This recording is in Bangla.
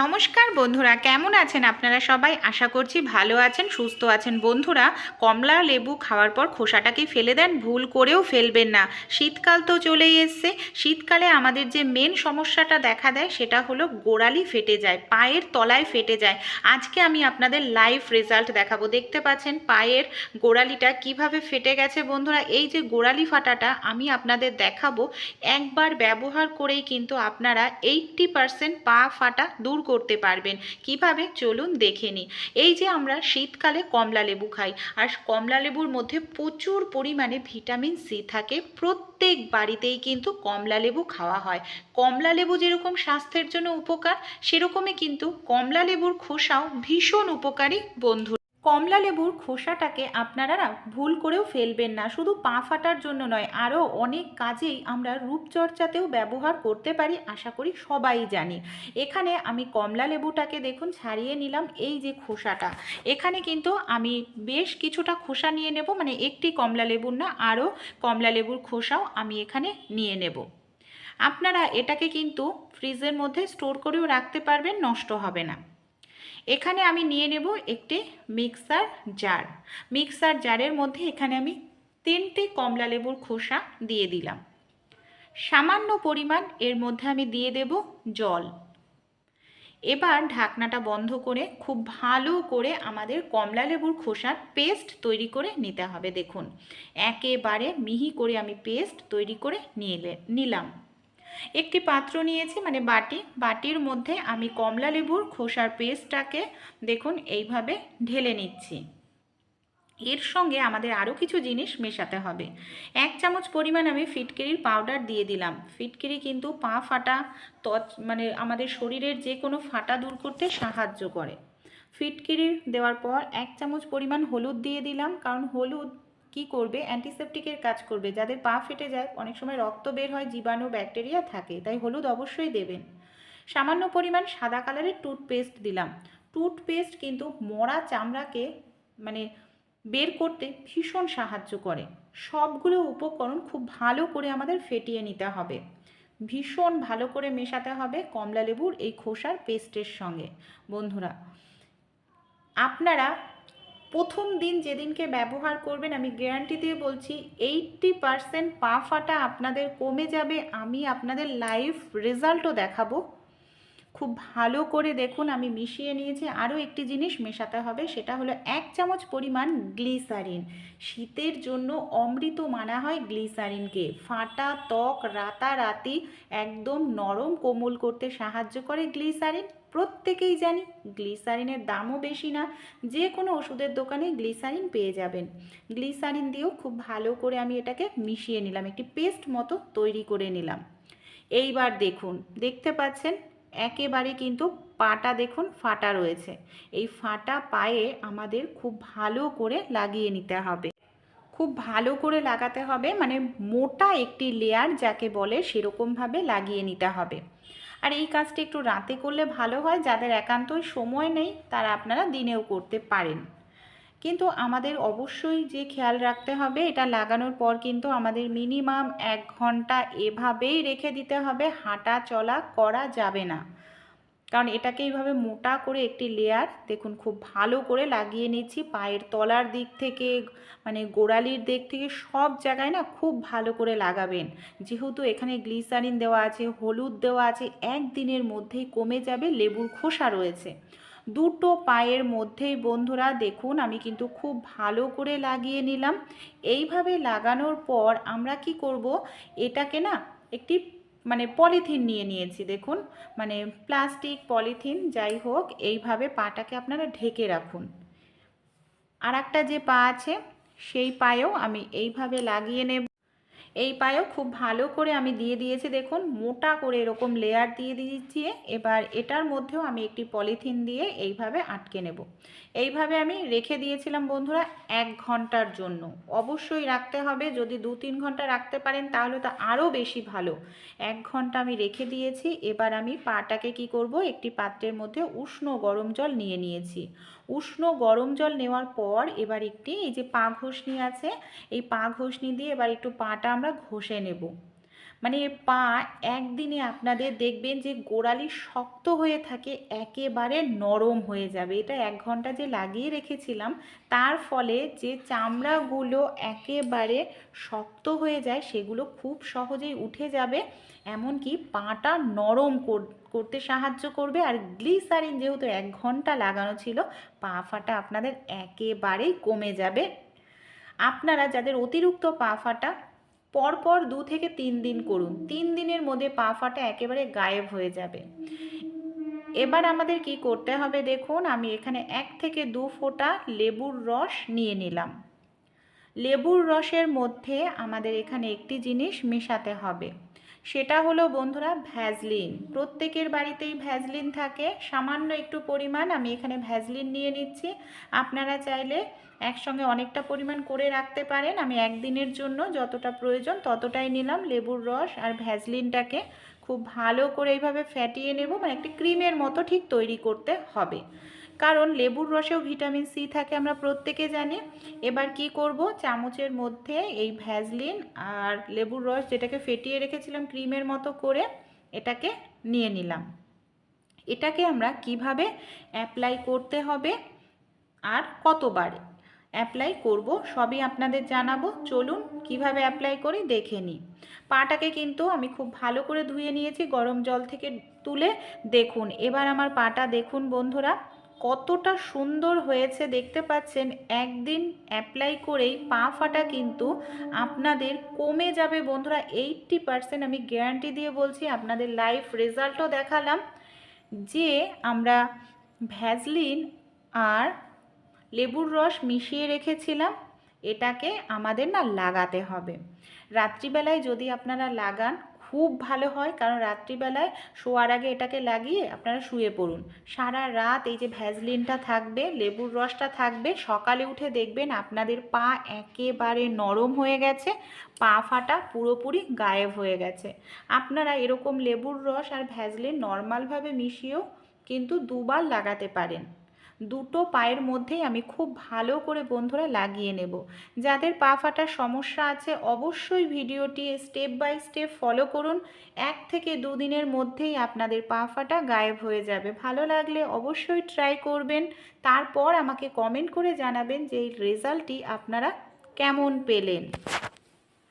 নমস্কার বন্ধুরা, কেমন আছেন আপনারা সবাই? আশা করছি ভালো আছেন, সুস্থ আছেন। বন্ধুরা, কমলা লেবু খাওয়ার পর খোসাটাকে ফেলে দেন, ভুল করেও ফেলবেন না। শীতকাল তো চলেই এসছে। শীতকালে আমাদের যে মেন সমস্যাটা দেখা দেয়, সেটা হলো গোড়ালি ফেটে যায়, পায়ের তলায় ফেটে যায়। আজকে আমি আপনাদের লাইভ রেজাল্ট দেখাবো। দেখতে পাচ্ছেন পায়ের গোড়ালিটা কীভাবে ফেটে গেছে বন্ধুরা? এই যে গোড়ালি ফাটাটা আমি আপনাদের দেখাবো। একবার ব্যবহার করেই কিন্তু আপনারা এইটটি পা ফাটা দূর করতে পারবেন। কীভাবে? চলুন দেখে নিই। এই যে আমরা শীতকালে কমলা লেবু খাই, আর কমলা লেবুর মধ্যে প্রচুর পরিমাণে ভিটামিন সি থাকে। প্রত্যেক বাড়িতেই কিন্তু কমলা লেবু খাওয়া হয়। কমলা লেবু যেরকম স্বাস্থ্যের জন্য উপকার, সেরকমই কিন্তু কমলা লেবুর খোসাও ভীষণ উপকারী বন্ধু কমলা লেবুর খোসাটাকে আপনারা ভুল করেও ফেলবেন না। শুধু পা ফাটার জন্য নয়, আরও অনেক কাজেই আমরা রূপচর্চাতেও ব্যবহার করতে পারি, আশা করি সবাই জানি। এখানে আমি কমলা লেবুটাকে দেখুন, ছাড়িয়ে নিলাম এই যে খোসাটা। এখানে কিন্তু আমি বেশ কিছুটা খোসা নিয়ে নেব মানে একটি কমলা লেবুর না, আরও কমলা লেবুর খোসাও আমি এখানে নিয়ে নেব। আপনারা এটাকে কিন্তু ফ্রিজের মধ্যে স্টোর করেও রাখতে পারবেন, নষ্ট হবে না। এখানে আমি নিয়ে নেব একটি মিক্সার জার। মিক্সার জারের মধ্যে এখানে আমি তিনটে কমলা লেবুর খোসা দিয়ে দিলাম। সামান্য পরিমাণ এর মধ্যে আমি দিয়ে দেব জল। এবার ঢাকনাটা বন্ধ করে খুব ভালো করে আমাদের কমলা লেবুর খোসার পেস্ট তৈরি করে নিতে হবে। দেখুন, একেবারে মিহি করে আমি পেস্ট তৈরি করে নিয়ে নিলাম। একটি পাত্র নিয়েছি মানে বাটি। বাটির মধ্যে আমি কমলা লেবুর খোসার পেস্টটাকে দেখুন, এইভাবে ঢেলে নিচ্ছি। এর সঙ্গে আমাদের আরও কিছু জিনিস মেশাতে হবে। এক চামচ পরিমাণ আমি ফিটকিরির পাউডার দিয়ে দিলাম। ফিটকিরি কিন্তু পা ফাটা, ত্বচ মানে আমাদের শরীরের যে কোনো ফাটা দূর করতে সাহায্য করে। ফিটকিরি দেওয়ার পর এক চামচ পরিমাণ হলুদ দিয়ে দিলাম, কারণ হলুদ কি করবে? অ্যান্টিসেপটিকের কাজ করবে। যাদের পা ফেটে যায়, অনেক সময় রক্ত বের হয়, জীবাণু ব্যাকটেরিয়া থাকে, তাই হলুদ অবশ্যই দেবেন। সামান্য পরিমাণ সাদা কালারের টুথপেস্ট দিলাম। টুথপেস্ট কিন্তু মরা চামড়াকে মানে বের করতে ভীষণ সাহায্য করে। সবগুলো উপকরণ খুব ভালো করে আমাদের ফেটিয়ে নিতে হবে। ভীষণ ভালো করে মেশাতে হবে কমলা লেবুর এই খোসার পেস্টের সঙ্গে। বন্ধুরা, আপনারা প্রথম দিন যেদিনকে ব্যবহার করবেন, আমি গ্যারান্টি দিয়ে বলছি এইটটি পারসেন্ট পা ফাটা আপনাদের কমে যাবে। আমি আপনাদের লাইভ রেজাল্টও দেখাবো। খুব ভালো করে দেখুন, আমি মিশিয়ে নিয়েছি। আরও একটি জিনিস মেশাতে হবে, সেটা হলো এক চামচ পরিমাণ গ্লিসারিন শীতের জন্য অমৃত মানা হয় গ্লিসারিনকে ফাটা ত্বক রাতারাতি একদম নরম কোমল করতে সাহায্য করে গ্লিসারিন প্রত্যেকেই জানি গ্লিসারিনের দামও বেশি না, যে কোনো ওষুধের দোকানে গ্লিসারিন পেয়ে যাবেন। গ্লিসারিন দিয়েও খুব ভালো করে আমি এটাকে মিশিয়ে নিলাম, একটি পেস্ট মতো তৈরি করে নিলাম। এইবার দেখুন, দেখতে পাচ্ছেন, একেবারে কিন্তু পাটা দেখুন, ফাটা রয়েছে। এই ফাটা পায়ে আমাদের খুব ভালো করে লাগিয়ে নিতে হবে। খুব ভালো করে লাগাতে হবে মানে মোটা একটি লেয়ার যাকে বলে সেরকমভাবে লাগিয়ে নিতে হবে। আর এই কাজটি একটু রাতে করলে ভালো হয়, যাদের একান্তই সময় নেই তারা আপনারা দিনেও করতে পারেন। কিন্তু আমাদের অবশ্যই যে খেয়াল রাখতে হবে, এটা লাগানোর পর কিন্তু আমাদের মিনিমাম এক ঘণ্টা এভাবেই রেখে দিতে হবে, হাঁটা চলা করা যাবে না। কারণ এটাকে এইভাবে মোটা করে একটি লেয়ার দেখুন খুব ভালো করে লাগিয়ে নিচ্ছি। পায়ের তলার দিক থেকে মানে গোড়ালির দিক থেকে সব জায়গায় না খুব ভালো করে লাগাবেন। যেহেতু এখানে গ্লিসারিন দেওয়া আছে, হলুদ দেওয়া আছে একদিনের মধ্যেই কমে যাবে, লেবুর খোসা রয়েছে। দুটো পায়ের মধ্যেই বন্ধুরা দেখুন, আমি কিন্তু খুব ভালো করে লাগিয়ে নিলাম। এইভাবে লাগানোর পর আমরা কি করব? এটাকে না একটি মানে পলিথিন নিয়ে নিয়েছি, দেখুন। মানে প্লাস্টিক, পলিথিন, যাই হোক, এইভাবে পাটাকে আপনারা ঢেকে রাখুন। আর একটা যে পা আছে, সেই পায়েও আমি এইভাবে লাগিয়ে নেব। এই পায়েও খুব ভালো করে আমি দিয়ে দিয়েছি, দেখুন, মোটা করে এরকম লেয়ার দিয়ে দিয়েছি। এবার এটার মধ্যেও আমি একটি পলিথিন দিয়ে এইভাবে আটকে নেব। এইভাবে আমি রেখে দিয়েছিলাম বন্ধুরা এক ঘণ্টার জন্য। অবশ্যই রাখতে হবে, যদি দু তিন ঘণ্টা রাখতে পারেন তাহলে তো আরও বেশি ভালো। এক ঘণ্টা আমি রেখে দিয়েছি, এবার আমি পাটাকে কি করব? একটি পাত্রের মধ্যে উষ্ণ গরম জল নিয়ে নিয়েছি। উষ্ণ গরম জল নেওয়ার পর এবার একটি, এই যে পা ঘষনি আছে, এই পা ঘষনি দিয়ে এবার একটু পাটা আমরা ঘষে নেব। মানে পা একদিনে আপনাদের দেখবেন যে গোড়ালি শক্ত হয়ে থাকে, একেবারে নরম হয়ে যাবে। এটা এক ঘণ্টা যে লাগিয়ে রেখেছিলাম, তার ফলে যে চামড়াগুলো একেবারে শক্ত হয়ে যায়, সেগুলো খুব সহজেই উঠে যাবে। এমনকি পাটা নরম কর- করতে সাহায্য করবে। আর গ্লিসারিন যেহেতু এক ঘণ্টা লাগানো ছিল, পা ফাটা আপনাদের একেবারেই কমে যাবে। আপনারা যাদের অতিরিক্ত পা ফাটা পরপর দু থেকে তিন দিন করুন। তিন দিনের মধ্যে পা ফাটা একেবারে গায়েব হয়ে যাবে। এবার আমাদের কি করতে হবে দেখুন, আমি এখানে এক থেকে দু ফোঁটা লেবুর রস নিয়ে নিলাম। লেবুর রসের মধ্যে আমাদের এখানে একটি জিনিস মেশাতে হবে। সেটা হলো বন্ধুরা ভ্যাজলিন প্রত্যেকের বাড়িতেই ভ্যাজলিন থাকে। সামান্য একটু পরিমাণ আমি এখানে ভ্যাজলিন নিয়ে নিচ্ছি। আপনারা চাইলে একসঙ্গে অনেকটা পরিমাণ করে রাখতে পারেন। আমি একদিনের জন্য যতটা প্রয়োজন ততটাই নিলাম লেবুর রস আর ভ্যাজলিনটাকে খুব ভালো করে এইভাবে ফ্যাটিয়ে নেব মানে একটি ক্রিমের মতো ঠিক তৈরি করতে হবে। কারণ লেবুর রসেও ভিটামিন সি থাকে, আমরা প্রত্যেকে জানি। এবার কি করব? চামচের মধ্যে এই ভ্যাজলিন আর লেবুর রস যেটাকে ফেটিয়ে রেখেছিলাম ক্রিমের মতো করে, এটাকে নিয়ে নিলাম। এটাকে আমরা কীভাবে অ্যাপ্লাই করতে হবে আর কতবার অ্যাপ্লাই করব সবই আপনাদের জানাব। চলুন কীভাবে অ্যাপ্লাই করি দেখে নিই। পাটাকে কিন্তু আমি খুব ভালো করে ধুয়ে নিয়েছি, গরম জল থেকে তুলে। দেখুন, এবার আমার পাটা দেখুন বন্ধুরা। কতটা সুন্দর হয়েছে দেখতে পাচ্ছেন। একদিন অ্যাপ্লাই করেই পা ফাটা কিন্তু আপনাদের কমে যাবে। বন্ধুরা এইটটি পারসেন্ট আমি গ্যারান্টি দিয়ে বলছি, আপনাদের লাইফ রেজাল্টও দেখালাম যে আমরা ভ্যাজলিন আর লেবুর রস মিশিয়ে রেখেছিলাম। এটাকে আমাদের না লাগাতে হবে। রাত্রিবেলায় যদি আপনারা লাগান খুব ভালো হয়, কারণ রাত্রিবেলায় শোয়ার আগে এটাকে লাগিয়ে আপনারা শুয়ে পড়ুন। সারা রাত এই যে ভ্যাজলিনটা থাকবে, লেবুর রসটা থাকবে, সকালে উঠে দেখবেন আপনাদের পা একেবারে নরম হয়ে গেছে, পা ফাটা পুরোপুরি গায়েব হয়ে গেছে। আপনারা এরকম লেবুর রস আর ভ্যাজলিন নর্মালভাবে মিশিয়েও কিন্তু দুবার লাগাতে পারেন। দুটো পায়ের মধ্যেই আমি খুব ভালো করে বন্ধুরা লাগিয়ে নেব। যাদের পা ফাটার সমস্যা আছে অবশ্যই ভিডিওটি স্টেপ বাই স্টেপ ফলো করুন। এক থেকে দুদিনের মধ্যেই আপনাদের পা ফাটা গায়েব হয়ে যাবে। ভালো লাগলে অবশ্যই ট্রাই করবেন। তারপর আমাকে কমেন্ট করে জানাবেন যে এই রেজাল্টটি আপনারা কেমন পেলেন।